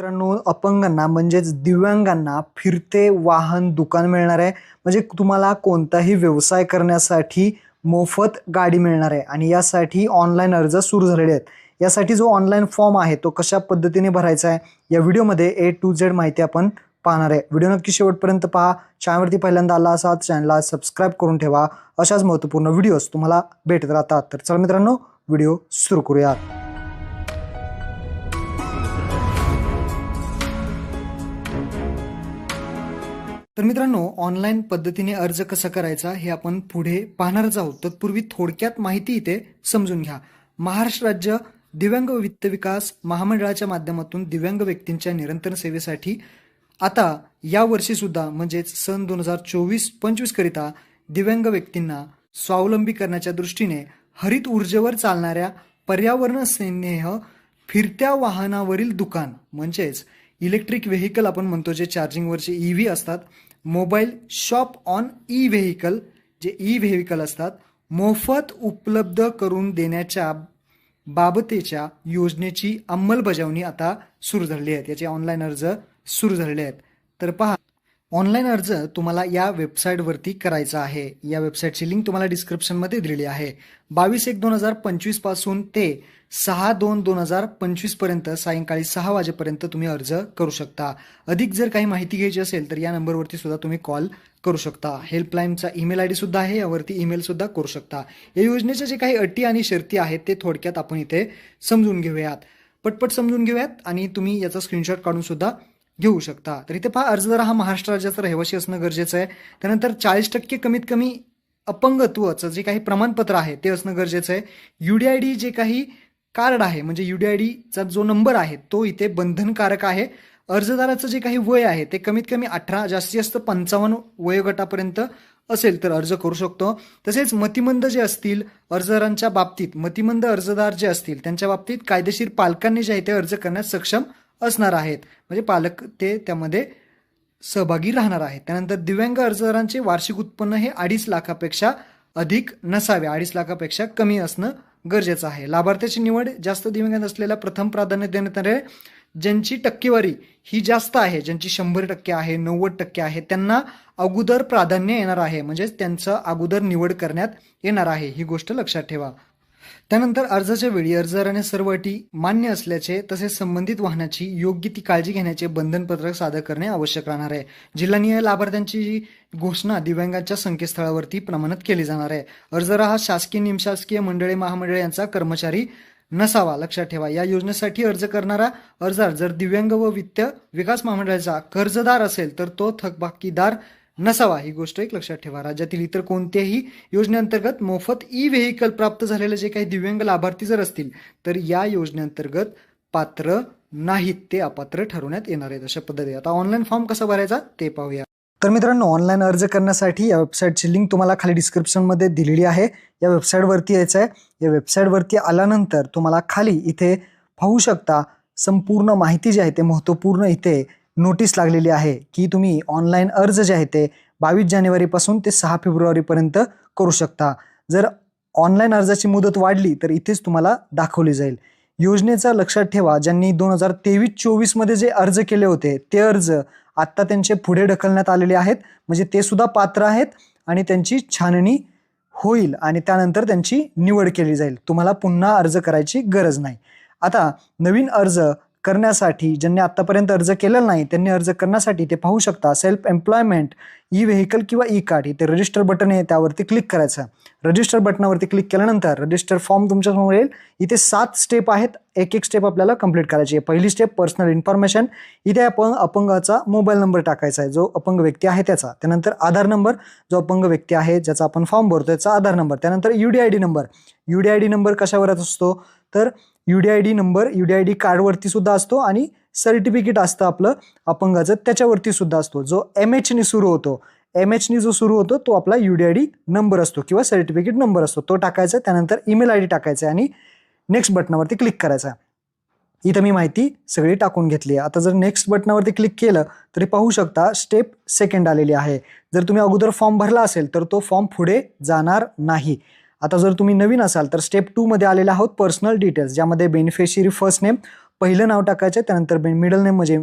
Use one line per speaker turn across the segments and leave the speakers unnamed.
मित्रांनो अपंगांना म्हणजेच दिव्यांगांना फिरते वाहन दुकान मिळणार आहे. म्हणजे तुम्हाला कोणताही व्यवसाय करण्यासाठी मोफत गाडी मिळणार आहे. आणि यासाठी ऑनलाईन अर्ज सुरू झालेले आहेत. यासाठी जो ऑनलाईन फॉर्म आहे तो कशा पद्धतीने भरायचा आहे या व्हिडिओमध्ये ए टू झेड माहिती आपण पाहणार आहे. व्हिडिओ नक्की शेवटपर्यंत पहा. चॅनलवरती पहिल्यांदा आला असाल चॅनलला सबस्क्राईब करून ठेवा. अशाच महत्त्वपूर्ण व्हिडिओज तुम्हाला भेटत राहतात. तर चला मित्रांनो व्हिडिओ सुरू करूयात. तर मित्रांनो ऑनलाईन पद्धतीने अर्ज कसा करायचा हे आपण पुढे पाहणारच आहोत. तत्पूर्वी थोडक्यात माहिती इथे समजून घ्या. महाराष्ट्र राज्य दिव्यांग वित्त विकास महामंडळाच्या माध्यमातून दिव्यांग व्यक्तींच्या निरंतर सेवेसाठी आता या वर्षी सुद्धा म्हणजेच सन दोन हजार चोवीस पंचवीस करिता दिव्यांग व्यक्तींना स्वावलंबी करण्याच्या दृष्टीने हरित ऊर्जेवर चालणाऱ्या पर्यावरण स्नेह फिरत्या वाहनावरील दुकान म्हणजेच इलेक्ट्रिक व्हेकल आपण म्हणतो जे चार्जिंगवरचे ई व्ही असतात mobile shop on E vehicle जे ई व्हेकल असतात मोफत उपलब्ध करून देण्याच्या बाबतीच्या योजनेची अंमलबजावणी आता सुरू झालेली आहे. याचे ऑनलाईन अर्ज सुरू झालेले आहेत. तर पहा ऑनलाईन अर्ज तुम्हाला या वेबसाईटवरती करायचा आहे. या वेबसाईटची लिंक तुम्हाला डिस्क्रिप्शनमध्ये दिलेली आहे. बावीस एक दोन हजार पंचवीसपासून ते सहा दोन दोन हजार पंचवीसपर्यंत सायंकाळी सहा वाजेपर्यंत तुम्ही अर्ज करू शकता. अधिक जर काही माहिती घ्यायची असेल तर या नंबरवरती सुद्धा तुम्ही कॉल करू शकता. हेल्पलाईनचा ईमेल आय डी सुद्धा आहे यावरती ईमेल सुद्धा करू शकता. या योजनेच्या जे काही अटी आणि शर्ती आहेत ते थोडक्यात आपण इथे समजून घेऊयात. पटपट समजून घेऊयात आणि तुम्ही याचा स्क्रीनशॉट काढून सुद्धा घेऊ शकता. तर इथे पहा अर्जदार हा महाराष्ट्र राज्याचा रहिवासी असणं गरजेचं आहे. त्यानंतर चाळीस टक्के कमीत कमी अपंगत्वाचं जे काही प्रमाणपत्र आहे ते असणं गरजेचं आहे. युडीआयडी आय डी जे काही कार्ड आहे म्हणजे युडीआयडीचा आय डीचा जो नंबर आहे तो इथे बंधनकारक आहे. अर्जदाराचं जे काही वय आहे ते कमीत कमी अठरा जास्तीत जास्त पंचावन्न वयोगटापर्यंत असेल तर अर्ज करू शकतो. तसेच मतिमंद जे असतील अर्जदारांच्या बाबतीत मतिमंद अर्जदार जे असतील त्यांच्या बाबतीत कायदेशीर पालकांनी जे आहे ते अर्ज करण्यास सक्षम असणार आहेत. म्हणजे पालक ते त्यामध्ये सहभागी राहणार आहेत. त्यानंतर दिव्यांग अर्जदारांचे वार्षिक उत्पन्न हे अडीच लाखापेक्षा अधिक नसावे. अडीच लाखापेक्षा कमी असणं गरजेचं आहे. लाभार्थ्याची निवड जास्त दिव्यांग असलेल्या प्रथम प्राधान्य देण्यात आले ज्यांची टक्केवारी ही जास्त आहे ज्यांची शंभर टक्के आहे नव्वद टक्के आहे त्यांना अगोदर प्राधान्य येणार आहे. म्हणजेच त्यांचं अगोदर निवड करण्यात येणार आहे. ही गोष्ट लक्षात ठेवा. त्यानंतर अर्जाच्या वेळी अर्जदाराने सर्व अटी मान्य असल्याचे तसेच संबंधित वाहनाची योग्य ती काळजी घेण्याचे बंधनपत्रक सादर करणे आवश्यक राहणार आहे. जिल्हानिहाय लाभार्थ्यांची घोषणा दिव्यांगांच्या संकेतस्थळावरती प्रमाणात केली जाणार आहे. अर्जदार हा शासकीय निमशासकीय मंडळे महामंडळे यांचा कर्मचारी नसावा. लक्षात ठेवा या योजनेसाठी अर्ज करणारा अर्जदार जर दिव्यांग व वित्त विकास महामंडळाचा कर्जदार असेल तर तो थकबाकीदार नसावा ही गोष्ट एक लक्षात ठेवा. राज्यातील इतर कोणत्याही योजनेअंतर्गत मोफत ई व्हेकल प्राप्त झालेले जे काही दिव्यांग लाभार्थी जर असतील तर या योजनेअंतर्गत पात्र नाहीत ते अपात्र ठरवण्यात येणार आहेत अशा पद्धती आता ऑनलाईन फॉर्म कसा भरायचा ते पाहूया. तर मित्रांनो ऑनलाईन अर्ज करण्यासाठी या वेबसाईटची लिंक तुम्हाला खाली डिस्क्रिप्शनमध्ये दिलेली आहे. या वेबसाईटवरती यायचं आहे. या वेबसाईटवरती आल्यानंतर तुम्हाला खाली इथे पाहू शकता संपूर्ण माहिती जी आहे ते महत्त्वपूर्ण इथे नोटीस लागलेली आहे की तुम्ही ऑनलाईन अर्ज जे आहे ते बावीस जानेवारीपासून ते सहा फेब्रुवारीपर्यंत करू शकता. जर ऑनलाईन अर्जाची मुदत वाढली तर इथेच तुम्हाला दाखवली जाईल. योजनेचा लक्षात ठेवा ज्यांनी दोन हजार तेवीस चोवीसमध्ये जे अर्ज केले होते ते अर्ज आत्ता त्यांचे पुढे ढकलण्यात आलेले आहेत. म्हणजे ते सुद्धा पात्र आहेत आणि त्यांची छाननी होईल आणि त्यानंतर त्यांची निवड केली जाईल. तुम्हाला पुन्हा अर्ज करायची गरज नाही. आता नवीन अर्ज करण्यासाठी ज्यांनी आत्तापर्यंत अर्ज केलेला नाही त्यांनी अर्ज करण्यासाठी ते पाहू शकता. सेल्फ एम्प्लॉयमेंट ई व्हेकल किंवा ई कार्ड इथे रजिस्टर बटन आहे त्यावरती क्लिक करायचं. रजिस्टर बटनावरती क्लिक केल्यानंतर रजिस्टर फॉर्म तुमच्यासमोर येईल. इथे सात स्टेप आहेत एक एक स्टेप आपल्याला कंप्लीट करायची आहे. पहिली स्टेप पर्सनल इन्फॉर्मेशन इथे आपण अपंगाचा मोबाईल नंबर टाकायचा आहे जो अपंग व्यक्ती आहे त्याचा. त्यानंतर आधार नंबर जो अपंग व्यक्ती आहे ज्याचा आपण फॉर्म भरतो त्याचा आधार नंबर त्यानंतर U D I D number U D I D number कशावर असतो? तर U D I D number U D I D कार्डवरती सुद्धा असतो आणि सर्टिफिकेट असतं आपलं अपंगाचं त्याच्यावरती सुद्धा असतो. जो एम एचनी सुरू होतो एम एचनी जो सुरू होतो तो आपला U D I D number असतो किंवा सर्टिफिकेट नंबर असतो. तो टाकायचा त्यानंतर ईमेल आय डी टाकायचा आणि नेक्स्ट बटनावरती क्लिक करायचा. इथं मी माहिती सगळी टाकून घेतली आहे. आता जर नेक्स्ट बटनावरती क्लिक केलं तरी पाहू शकता स्टेप सेकंड आलेली आहे. जर तुम्ही अगोदर फॉर्म भरला असेल तर तो फॉर्म पुढे जाणार नाही. आता जर तुम्ही नवीन असाल तर स्टेप टूमध्ये आलेले आहोत पर्सनल डिटेल्स ज्यामध्ये बेनिफिशियरी फर्स्ट नेम पहिलं नाव टाकायचं आहे त्यानंतर मिडल नेम म्हणजे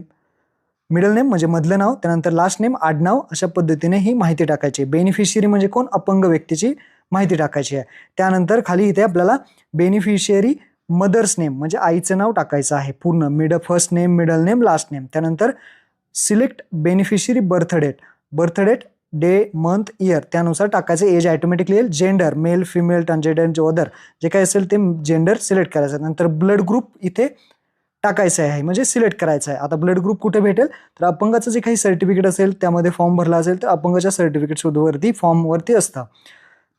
मिडल नेम म्हणजे मधलं नाव त्यानंतर लास्ट नेम आडनाव अशा पद्धतीने ही माहिती टाकायची. बेनिफिशियरी म्हणजे कोण? अपंग व्यक्तीची माहिती टाकायची आहे. त्यानंतर खाली इथे आपल्याला बेनिफिशियरी मदर्स नेम म्हणजे आईचं नाव टाकायचं आहे पूर्ण. Mid first name middle name last name त्यानंतर select beneficiary birth date birth date day month year. त्यानुसार टाकायचं एज ऑटोमॅटिकली येईल. Gender male female transgender other जे काही असेल ते जेंडर सिलेक्ट करायचं. नंतर ब्लड ग्रुप इथे टाकायचं आहे. म्हणजे सिलेक्ट करायचं आहे. आता ब्लड ग्रुप कुठे भेटेल? तर अपंगाचं जे काही सर्टिफिकेट असेल त्यामध्ये फॉर्म भरला असेल तर अपंगाच्या सर्टिफिकेट शोधवरती फॉर्मवरती असतं.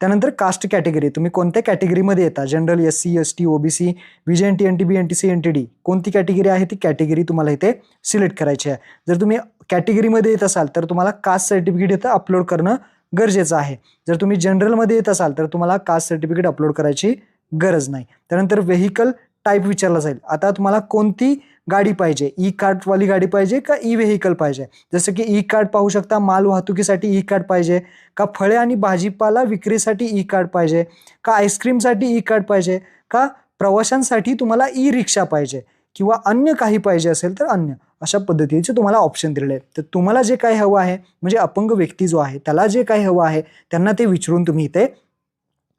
त्यानंतर कास्ट कॅटेगरी तुम्ही कोणत्या कॅटेगरीमध्ये येता? General S C S T OBC V N T N T B N T C N T D कोणती कॅटेगरी आहे? ती कॅटेगरी तुम्हाला इथे सिलेक्ट करायची आहे. जर तुम्ही कॅटेगरीमध्ये येत असाल तर तुम्हाला कास्ट सर्टिफिकेट इथं अपलोड करणं गरजेचं आहे. जर तुम्ही जनरलमध्ये येत असाल तर तुम्हाला कास्ट सर्टिफिकेट अपलोड करायची गरज नाही. त्यानंतर व्हेकल टाईप विचारला जाईल. आता तुम्हाला कोणती गाडी पाहिजे? ई कार्डवाली गाडी पाहिजे का ई व्हेकल पाहिजे? जसं की ई कार्ड पाहू शकता माल वाहतुकीसाठी ई कार्ड पाहिजे का फळे आणि भाजीपाला विक्रीसाठी ई कार्ड पाहिजे का आईस्क्रीमसाठी ई कार्ड पाहिजे का प्रवाशांसाठी तुम्हाला ई रिक्षा पाहिजे किंवा अन्य काही पाहिजे असेल तर अन्य. अशा पद्धतीचे तुम्हाला ऑप्शन दिलेले आहेत. तर तुम्हाला जे काही हवं आहे म्हणजे अपंग व्यक्ती जो आहे त्याला जे काही हवं आहे त्यांना ते विचारून तुम्ही इथे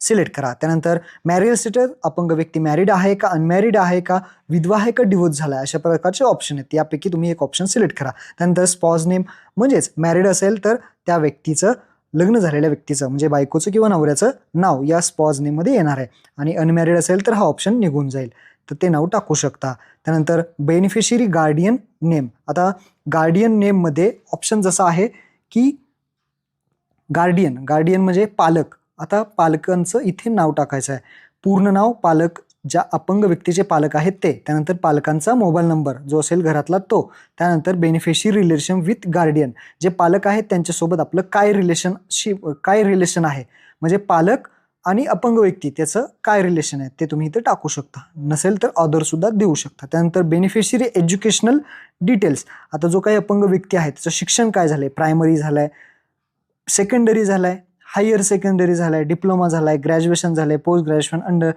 सिलेक्ट करा. त्यानंतर मॅरिड स्टेटस अपंग व्यक्ती मॅरिड आहे का अनमॅरिड आहे का विधवा आहे का डिवोर्स झाला आहे अशा प्रकारचे ऑप्शन आहेत. यापैकी तुम्ही एक ऑप्शन सिलेक्ट करा. त्यानंतर स्पॉज नेम म्हणजेच मॅरिड असेल तर त्या व्यक्तीचं लग्न झालेल्या व्यक्तीचं म्हणजे बायकोचं किंवा नवऱ्याचं नाव या स्पॉज नेममध्ये येणार आहे. आणि अनमॅरिड असेल तर हा ऑप्शन निघून जाईल. तर ते नाव टाकू शकता. त्यानंतर बेनिफिशियरी गार्डियन नेम आता गार्डियन नेममध्ये ऑप्शन जसा आहे की गार्डियन गार्डियन म्हणजे पालक. आता पालकांचं इथे नाव टाकायचं आहे. पूर्ण नाव पालक ज्या अपंग व्यक्तीचे पालक आहेत ते. त्यानंतर पालकांचा मोबाईल नंबर जो असेल घरातला तो. त्यानंतर बेनिफिशियरी रिलेशन विथ गार्डियन जे पालक आहेत त्यांच्यासोबत आपलं काय रिलेशनशिप काय रिलेशन आहे? म्हणजे पालक आणि अपंग व्यक्ती त्याचं काय रिलेशन आहे ते तुम्ही इथं टाकू शकता. नसेल तर ऑदरसुद्धा देऊ शकता. त्यानंतर बेनिफिशियरी एज्युकेशनल डिटेल्स आता जो काही अपंग व्यक्ती आहे त्याचं शिक्षण काय झालं आहे प्रायमरी झालं आहे सेकंडरी झालं आहे हायर सेकंडरी झालं आहे डिप्लोमा झाला आहे ग्रॅज्युएशन झालं आहे पोस्ट ग्रॅज्युएशन अंडर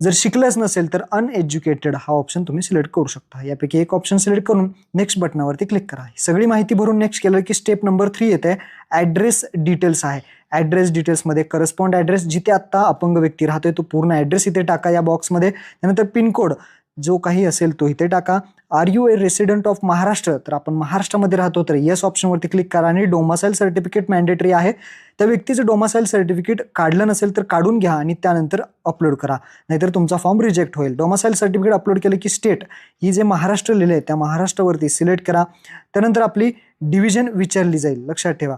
जर शिकलंच नसेल तर अनएज्युकेटेड हा ऑप्शन तुम्ही सिलेक्ट करू शकता. यापैकी एक ऑप्शन सिलेक्ट करून नेक्स्ट बटनावरती क्लिक करा. ही सगळी माहिती भरून नेक्स्ट केलं की स्टेप नंबर थ्री येते ॲड्रेस डिटेल्स आहे. ॲड्रेस डिटेल्समध्ये करस्पॉन्ड ॲड्रेस जिथे आत्ता अपंग व्यक्ती राहतोय तो पूर्ण ॲड्रेस इथे टाका या बॉक्समध्ये त्यानंतर पिनकोड जो काही असेल तो इथे टाका. Are you a resident of Maharashtra तर आपण महाराष्ट्रामध्ये राहतो तर येस ऑप्शनवरती क्लिक करा आणि डोमासाईल सर्टिफिकेट मॅन्डेटरी आहे. त्या व्यक्तीचं डोमासाईल सर्टिफिकेट काढलं नसेल तर काढून घ्या आणि त्यानंतर अपलोड करा. नाहीतर तुमचा फॉर्म रिजेक्ट होईल. डोमासाईल सर्टिफिकेट अपलोड केलं की स्टेट ही जे महाराष्ट्र लिहिलं आहे त्या महाराष्ट्रावरती सिलेक्ट करा. त्यानंतर आपली डिव्हिजन विचारली जाईल. लक्षात ठेवा.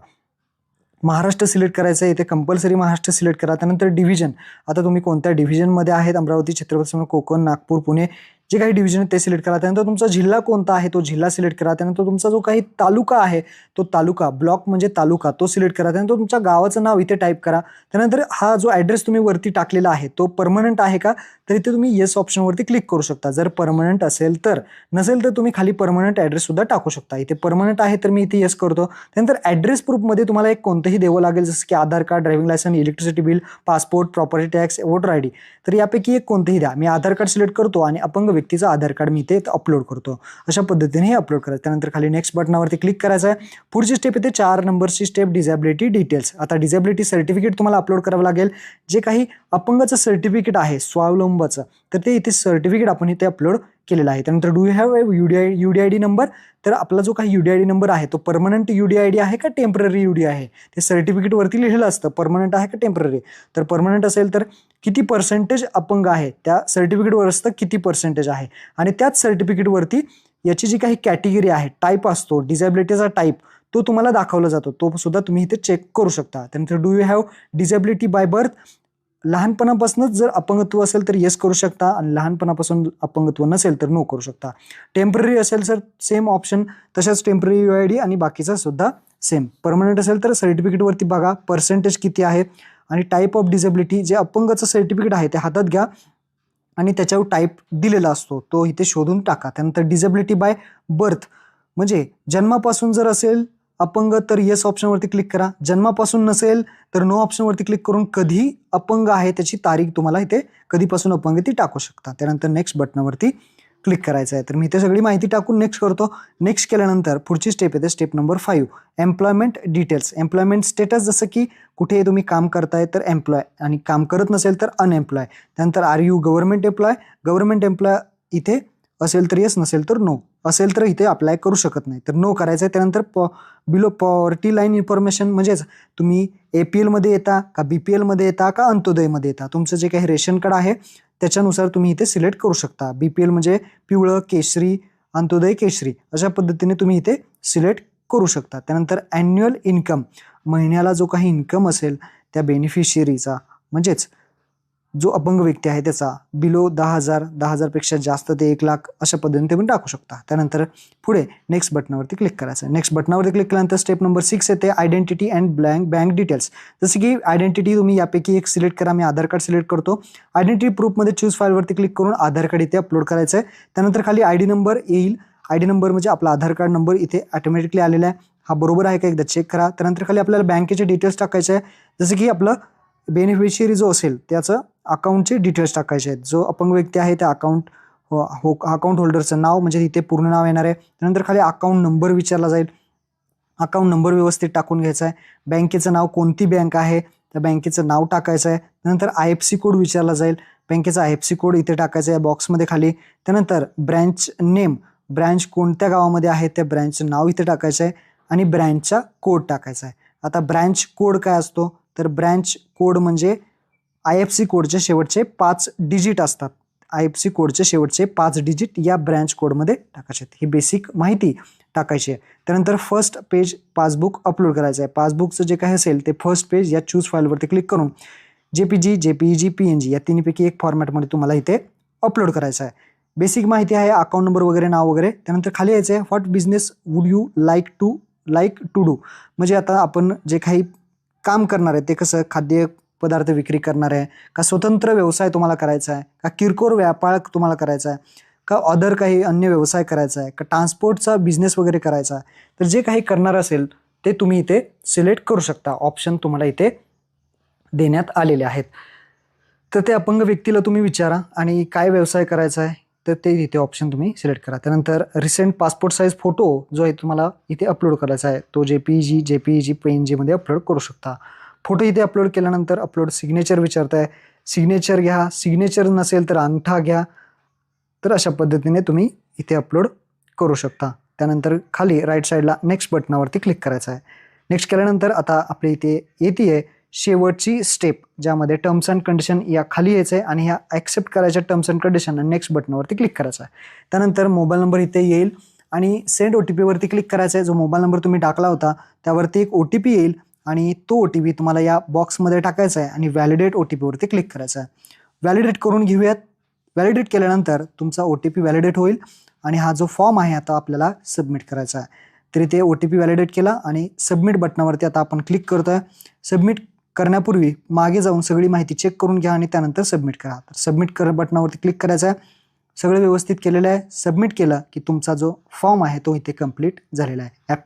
महाराष्ट्र सिलेक्ट करायचं आहे इथे कंपल्सरी महाराष्ट्र सिलेक्ट करा. त्यानंतर डिव्हिजन आता तुम्ही कोणत्या डिव्हिजनमध्ये आहेत? अमरावती छत्रपती कोकण नागपूर पुणे जे काही डिव्हिजन आहेत ते सिलेक्ट करा. त्यानंतर तुमचा जिल्हा कोणता आहे तो जिल्हा सिलेक्ट करा. त्यानंतर तुमचा जो काही तालुका आहे तो तालुका ब्लॉक म्हणजे तालुका तो सिलेक्ट करा. त्यानंतर तुमच्या गावाचं नाव इथे टाईप करा. त्यानंतर हा जो ॲड्रेस तुम्ही वरती टाकलेला आहे तो परमनंट आहे का? तर इथे तुम्ही येस ऑप्शनवरती क्लिक करू शकता. जर परमनंट असेल तर. नसेल तर तुम्ही खाली परमनंट ॲड्रेससुद्धा टाकू शकता. इथे परमनंट आहे तर मी इथे येस करतो. त्यानंतर ॲड्रेस प्रूफमध्ये तुम्हाला एक कोणतंही द्यावं लागेल जसं की Aadhaar card driving licence electricity bill passport property tax voter I D तर यापैकी एक कोणतंही द्या. मी आधार कार्ड सिलेक्ट करतो आणि अपंग व्यक्तीचं आधार कार्ड मी इथे अपलोड करतो. अशा पद्धतीने हे अपलोड करायचं त्यानंतर खाली नेक्स्ट बटनावरती क्लिक करायचं आहे. पुढची स्टेप येते चार नंबरची स्टेप डिझॅबिलिटी डिटेल्स आता डिझॅबिलिटी सर्टिफिकेट तुम्हाला अपलोड करावं लागेल. जे काही अपंगाचं सर्टिफिकेट आहे स्वावलंबाचं तर ते इथे सर्टिफिकेट आपण इथे अपलोड केलेला आहे. त्यानंतर do you have U D I U D I D number तर आपला जो काही U D I D number आहे तो permanent U D I D आहे का टेंपररी यू डी आहे? ते सर्टिफिकेटवरती लिहिलेलं असतं परमनंट आहे का टेंपररी तर परमनंट असेल तर किती पर्सेंटेज अपंग आहे? त्या सर्टिफिकेटवर असतं किती पर्सेंटेज आहे? आणि त्याच सर्टिफिकेटवरती याची जी काही कॅटेगरी आहे टाईप असतो डिझॅबिलिटीचा टाईप तो तुम्हाला दाखवला जातो. तो सुद्धा तुम्ही इथे चेक करू शकता. त्यानंतर do you have disability by birth लहानपणापासूनच जर अपंगत्व असेल तर येस करू शकता आणि लहानपणापासून अपंगत्व नसेल तर नो करू शकता. टेंपररी असेल सर सेम ऑप्शन तशाच टेंपररी यू आय डी आणि बाकीचा सुद्धा सेम परमनंट असेल तर सर्टिफिकेटवरती बघा पर्सेंटेज किती आहे आणि टाईप ऑफ डिझेबिलिटी जे अपंगाचं सर्टिफिकेट आहे ते हातात घ्या आणि त्याच्यावर टाईप दिलेला असतो तो इथे शोधून टाका. त्यानंतर डिझेबिलिटी बाय बर्थ म्हणजे जन्मापासून जर असेल अपंग तर येस ऑप्शनवरती क्लिक करा. जन्मापासून नसेल तर नो ऑप्शनवरती क्लिक करून कधी अपंग आहे त्याची तारीख तुम्हाला इथे कधीपासून अपंग ती टाकू शकता. त्यानंतर नेक्स्ट बटनावरती क्लिक करायचं आहे. तर मी इथे सगळी माहिती टाकून नेक्स्ट करतो. नेक्स्ट केल्यानंतर पुढची स्टेप येते step number five employment details employment status जसं की कुठे तुम्ही काम करताय तर एम्प्लॉय आणि काम करत नसेल तर अनएम्प्लॉय त्यानंतर are you government employ government employ इथे असेल तर येस नसेल तर नो असेल तर इथे अप्लाय करू शकत नाही. तर नो करायचं आहे. त्यानंतर पॉ बिलो पॉवर्टी लाईन इन्फॉर्मेशन म्हणजेच तुम्ही ए पी एलमध्ये येता का बी पी एलमध्ये येता का अंत्योदयमध्ये येता? तुमचं जे काही रेशन कार्ड आहे त्याच्यानुसार तुम्ही इथे सिलेक्ट करू शकता. बी पी एल म्हणजे पिवळं केशरी अंत्योदय केशरी अशा पद्धतीने तुम्ही इथे सिलेक्ट करू शकता. त्यानंतर ॲन्युअल इन्कम महिन्याला जो काही इन्कम असेल त्या बेनिफिशियरीचा म्हणजेच जो अपंग व्यक्ती आहे त्याचा बिलो दहा हजार दहा हजारपेक्षा जास्त ते एक लाख अशा पद्धतीने तुम्ही टाकू शकता. त्यानंतर पुढे नेक्स्ट बटनावरती क्लिक करायचं. नेक्स्ट बटनावरती क्लिक केल्यानंतर स्टेप नंबर सिक्स येते identity and blank bank details जसं की आयडेंटिटी तुम्ही यापैकी एक सिलेक्ट करा मी आधार कार्ड सिलेक्ट करतो. आयडेंटिटी प्रूफमध्ये चूज फाईलवरती क्लिक करून आधार कार्ड इथे अपलोड करायचं आहे त्यानंतर खाली आय डी नंबर येईल. आय डी नंबर म्हणजे आपला आधार कार्ड नंबर इथे ऑटोमॅटिकली आलेला आहे. हा बरोबर आहे का? एकदा चेक करा. त्यानंतर खाली आपल्याला बँकेचे डिटेल्स टाकायचे आहे. जसं की आपलं बेनिफिशियरी जो असेल त्याचं अकाउंटचे डिटेल्स टाकायचे आहेत. जो अपंग व्यक्ती आहे त्या अकाउंट हो अकाउंट होल्डरचं नाव म्हणजे इथे पूर्ण नाव येणार आहे. त्यानंतर खाली अकाउंट नंबर विचारला जाईल. अकाउंट नंबर व्यवस्थित टाकून घ्यायचा आहे. बँकेचं नाव कोणती बँक आहे? त्या बँकेचं नाव टाकायचं आहे. त्यानंतर आय एफ सी कोड विचारला जाईल. बँकेचा आय एफ सी कोड इथे टाकायचा आहे बॉक्समध्ये खाली. त्यानंतर ब्रँच नेम ब्रँच कोणत्या गावामध्ये आहे त्या ब्रँचचं नाव इथे टाकायचं आहे. आणि ब्रँचचा कोड टाकायचा आहे. आता ब्रँच कोड काय असतो? तर ब्रँच कोड म्हणजे आय एफ सी कोडचे शेवटचे पाच डिजिट असतात. आय एफ सी कोडचे शेवटचे पाच डिजिट या ब्रँच कोडमध्ये टाकायचे आहेत. ही बेसिक माहिती टाकायची आहे. त्यानंतर फर्स्ट पेज पासबुक अपलोड करायचं आहे. पासबुकचं जे काही असेल ते फर्स्ट पेज या चूज फाईलवरती क्लिक करून J P G J P G P N G या तिन्हीपैकी एक फॉर्मॅटमध्ये तुम्हाला इथे अपलोड करायचं आहे. बेसिक माहिती आहे अकाउंट नंबर वगैरे नाव वगैरे. त्यानंतर खाली यायचं आहे what business would you like to like to do म्हणजे आता आपण जे काही काम करणार आहे ते कसं खाद्य पदार्थ विक्री करणार आहे का स्वतंत्र व्यवसाय तुम्हाला करायचा आहे का किरकोळ व्यापार तुम्हाला करायचा आहे का अदर काही अन्य व्यवसाय करायचा आहे का ट्रान्सपोर्टचा बिझनेस वगैरे करायचा आहे तर जे काही करणार असेल ते तुम्ही इथे सिलेक्ट करू शकता. ऑप्शन तुम्हाला इथे देण्यात आलेले आहेत. तर ते अपंग व्यक्तीला तुम्ही विचारा आणि काय व्यवसाय करायचा आहे तर ते इथे ऑप्शन तुम्ही सिलेक्ट करा. त्यानंतर रिसेंट पासपोर्ट साईज फोटो जो आहे तुम्हाला इथे अपलोड करायचा आहे तो J P G J P G P N जीमध्ये अपलोड करू शकता. फोटो इथे अपलोड केल्यानंतर अपलोड सिग्नेचर विचारताय. सिग्नेचर घ्या. सिग्नेचर नसेल तर अंगठा घ्या. तर अशा पद्धतीने तुम्ही इथे अपलोड करू शकता. त्यानंतर खाली राईट साईडला नेक्स्ट बटनावरती क्लिक करायचं आहे. नेक्स्ट केल्यानंतर आता आपली इथे येते आहे शेवटची स्टेप ज्यामध्ये टर्म्स अँड कंडिशन या खाली यायचं आहे आणि ह्या ॲक्सेप्ट करायच्या टर्म्स अँड कंडिशन आणि नेक्स्ट बटनावरती क्लिक करायचं आहे. त्यानंतर मोबाईल नंबर इथे येईल आणि सेंड ओ टी पीवरती क्लिक करायचं आहे. जो मोबाईल नंबर तुम्ही टाकला होता त्यावरती एक ओ टी पी येईल. आणि तो ओ टी पी तुम्हाला या बॉक्समध्ये टाकायचा आहे आणि व्हॅलिडेट ओ टी पीवरती क्लिक करायचा आहे. व्हॅलिडेट करून घेऊयात. व्हॅलिडेट केल्यानंतर तुमचा ओ टी पी व्हॅलिडेट होईल आणि हा जो फॉर्म आहे आता आपल्याला सबमिट करायचा आहे. तरी ते ओ टी पी व्हॅलिडेट केला आणि सबमिट बटनावरती आता आपण क्लिक करतोय. सबमिट करण्यापूर्वी मागे जाऊन सगळी माहिती चेक करून घ्या आणि त्यानंतर सबमिट करा. तर सबमिट कर बटनावरती क्लिक करायचं आहे. सगळं व्यवस्थित केलेलं आहे. सबमिट केलं की तुमचा जो फॉर्म आहे तो इथे कंप्लीट झालेला आहे. ॲप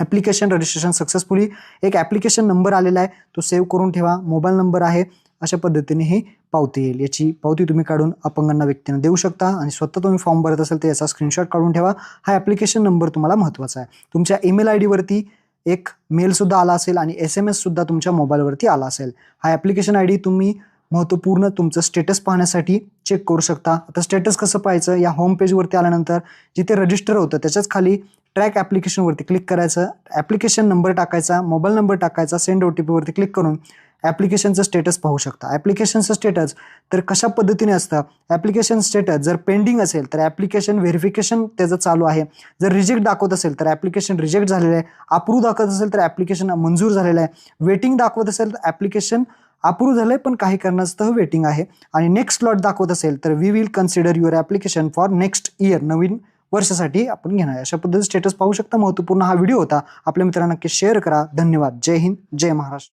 ॲप्लिकेशन रजिस्ट्रेशन सक्सेसफुली एक ॲप्लिकेशन नंबर आलेला आहे. तो सेव्ह करून ठेवा. मोबाईल नंबर आहे. अशा पद्धतीने ही पावती येईल. याची पावती तुम्ही काढून अपंगांना व्यक्तींना देऊ शकता आणि स्वतः तुम्ही फॉर्म भरत असेल तर याचा स्क्रीनशॉट काढून ठेवा. हा ॲप्लिकेशन नंबर तुम्हाला महत्त्वाचा आहे. तुमच्या ईमेल आय डीवरती एक मेलसुद्धा आला असेल आणि एस एम एससुद्धा तुमच्या मोबाईलवरती आला असेल. हा ॲप्लिकेशन आय डी तुम्ही महत्त्वपूर्ण तुमचं स्टेटस पाहण्यासाठी चेक करू शकता. आता स्टेटस कसं पाहायचं? या होम पेजवरती आल्यानंतर जिथे रजिस्टर होतं त्याच्याच खाली ट्रॅक ॲप्लिकेशनवरती क्लिक करायचं. ॲप्लिकेशन नंबर टाकायचा मोबाईल नंबर टाकायचा सेंड ओ टी पीवरती क्लिक करून ॲप्लिकेशनचं स्टेटस पाहू शकता. ॲप्लिकेशनचं स्टेटस तर कशा पद्धतीने असतं? ॲप्लिकेशन स्टेटस जर पेंडिंग असेल तर ॲप्लिकेशन व्हेरिफिकेशन त्याचं चालू आहे. जर रिजेक्ट दाखवत असेल तर ॲप्लिकेशन रिजेक्ट झालेलं आहे. अप्रूव्ह दाखवत असेल तर ॲप्लिकेशन मंजूर झालेलं आहे. वेटिंग दाखवत असेल तर ॲप्लिकेशन अप्रूव्ह झालं आहे पण काही कारणास्तव वेटिंग आहे. आणि नेक्स्ट स्लॉट दाखवत असेल तर we will consider your application for next year नवीन वर्षासाठी आपण घेणार आहे. अशा पद्धतीने स्टेटस पाहू शकता. महत्त्वपूर्ण हा व्हिडिओ होता. आपल्या मित्रांना नक्की शेअर करा. धन्यवाद. जय हिंद. जय महाराष्ट्र.